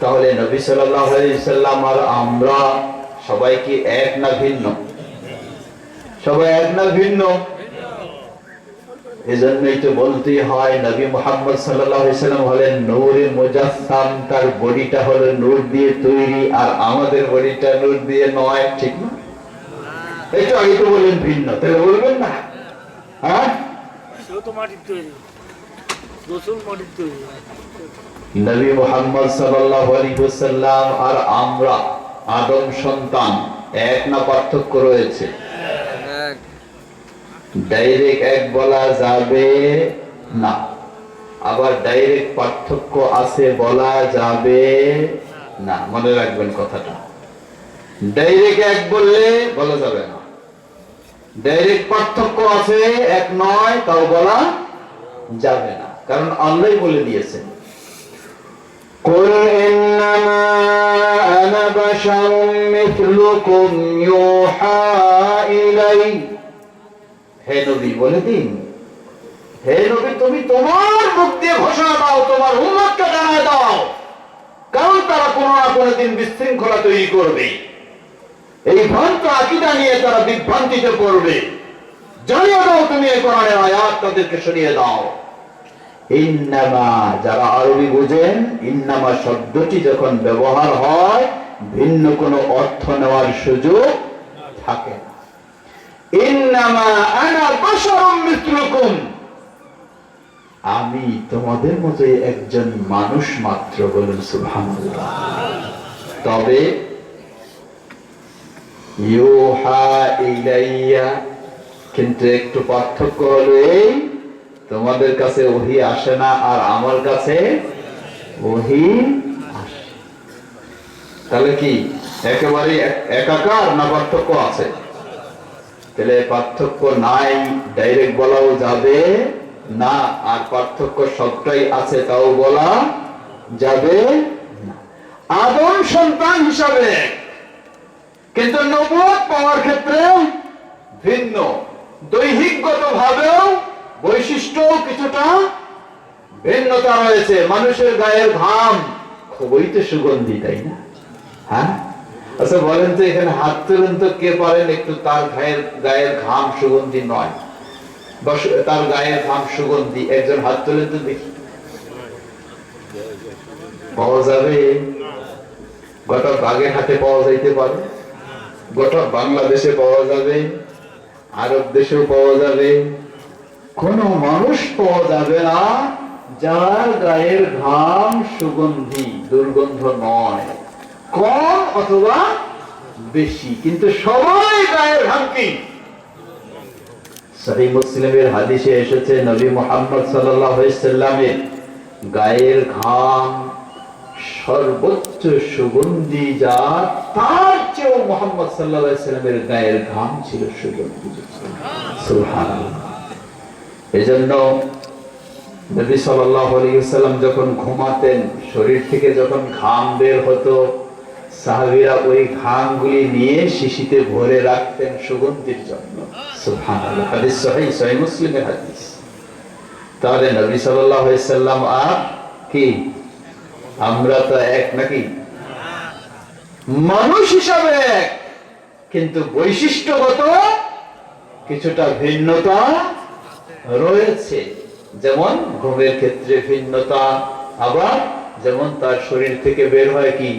তাহলে নবী সাল্লাম আর আমরা সবাই কি এক না ভিন্ন? সবাই এক না ভিন্ন? এজন্যই তো বলতেই হয়, নবী মোহাম্মদ সাল্লাম হলেন তার বডিটা হলো নূর দিয়ে তৈরি আর আমাদের বডিটা নূর দিয়ে নয়, ঠিক না? এই তো আগে তো বললেন ভিন্ন, তাহলে বলবেন না। হ্যাঁ? নবী মোহাম্মদ সাল্লাল্লাহু আলাইহি ওয়াসাল্লাম আর আমরা আদম সন্তান এক না পার্থক্য রয়েছে। ডাইরেক্ট এক বলা যাবে না। আবার ডাইরেক্ট পার্থক্য আছে বলা যাবে না। মনে রাখবেন কথাটা। ডাইরেক্ট এক বললে বলা যাবে না। ডাইরেক্ট পার্থক্য আছে এক নয় তাও বলা যাবে না। কারণ আল্লাহ বলে দিয়েছেন قل إنما أنا بشر مثلكم يوحى إلي হে নবী বলে দিন হে নবী তুমি তোমার মুখ দিয়ে ঘোষণা দাও তোমার উম্মতকে জানায় দাও কারণ তারা কোনো না কোনো দিন বিশৃঙ্খলা তৈরি করবে এই ভ্রান্ত আকিদা নিয়ে তারা বিভ্রান্তিতে পড়বে জানিয়ে দাও তুমি এই কোরআনের আয়াত তাদেরকে শুনিয়ে দাও ইন্নামা, যারা আরবি বুঝেন, ইন্নামা শব্দটি যখন ব্যবহার হয়, ভিন্ন কোনো অর্থ নেওয়ার সুযোগ থাকে আমি তোমাদের মতোই একজন মানুষ মাত্র বলুন, সুবহানাল্লাহ। তবে কিন্তু একটু পার্থক্য হলো এই তোমাদের কাছে ওহি আসে না আর আমার কাছে ওহি আসে। তাহলে কি? একেবারে একাকার না পার্থক্য আছে? তাহলে পার্থক্য নাই ডাইরেক্ট বলাও যাবে না, আর পার্থক্য সবটাই আছে তাও বলা যাবে আদম সন্তান হিসাবে কিন্তু নবুয়ত পাওয়ার ক্ষেত্রে ভিন্ন। দৈহিকগত ভাবেও বৈশিষ্ট্য কিছুটা ভিন্নতা রয়েছে। মানুষের গায়ের ঘাম খুবই তো সুগন্ধি, তাই না? হ্যাঁ? আচ্ছা বলেন তো এখানে হাত তুলুন তো কে পারেন, একটু তার গায়ের গায়ের ঘাম সুগন্ধি নয়। তার গায়ের ঘাম সুগন্ধি, একজন হাত তুলেন তো দেখি। পাওয়া যাবে? গোটা বাগের হাতে পাওয়া যাইতে পারে। গোটা বাংলাদেশে পাওয়া যাবে, আরব দেশেও পাওয়া যাবে। কোন মানুষ পাওয়া যাবে না যার গায়ের ঘাম সুগন্ধি, দুর্গন্ধ নয়। কম অথবা বেশি। কিন্তু সবাই গায়ের ঘাম কি? সহি মুসলিমের হাদিসে এসেছে, নবী মোহাম্মদ সাল্লামের গায়ের ঘাম সর্বোচ্চ সুগন্ধি যা তার চেয়েও মোহাম্মদ সাল্লামের গায়ের ঘাম ছিল সুগন্ধি। সুবহানাল্লাহ এজন্য নবী ওয়াসাল্লাম যখন ঘুমাতেন, শরীর থেকে যখন ঘাম বের হতো, সাহাবীরা ওই ঘামগুলি নিয়ে শিশিতে ভরে রাখতেন সুগন্ধির জন্য। হাদিস মুসলিমের হাদিস। তাহলে নবী সাল্লাম আর কি? আমরা তো এক নাকি? মানুষ হিসাবে এক। কিন্তু বৈশিষ্ট্যগত কিছুটা ভিন্নতা রয়েছে। যেমন ঘুমের ক্ষেত্রে ভিন্নতা আবার যেমন তার শরীর থেকে বের হয় কি?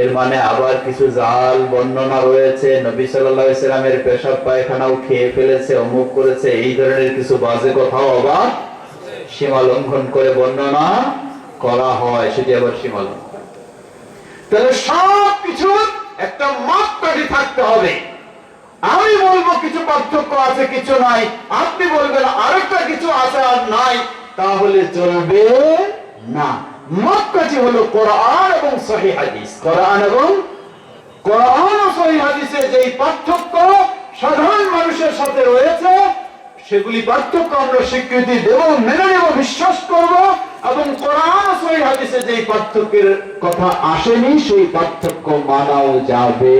এর মানে আবার কিছু জাল বর্ণনা রয়েছে। নবী সাল্লামের পেশাব পায়খানাও খেয়ে ফেলেছে অমুক করেছে। এই ধরনের কিছু বাজে কথাও আবার সীমা লঙ্ঘন করে বর্ণনা করা হয় সেটি আবার সীমা লঙ্ঘন তাহলে সব কিছু একটা মাপকাঠি থাকতে হবে। বলব, কিছু পার্থক্য আছে, কিছু নাই। আপনি বলবেন, আরেকটা কিছু আছে আর নাই, তাহলে চলবে না। হলো কোরআন এবং সহি হাদিস। কোরআন এবং কোরআন ও সহি যেই পার্থক্য সাধারণ মানুষের সাথে রয়েছে, সেগুলি পার্থক্য আমরা স্বীকৃতি দেব, মেনে নেব, বিশ্বাস করব, এবং কোরআন সহি হাদিসে যেই পার্থক্যের কথা আসেনি, সেই পার্থক্য মানাও যাবে।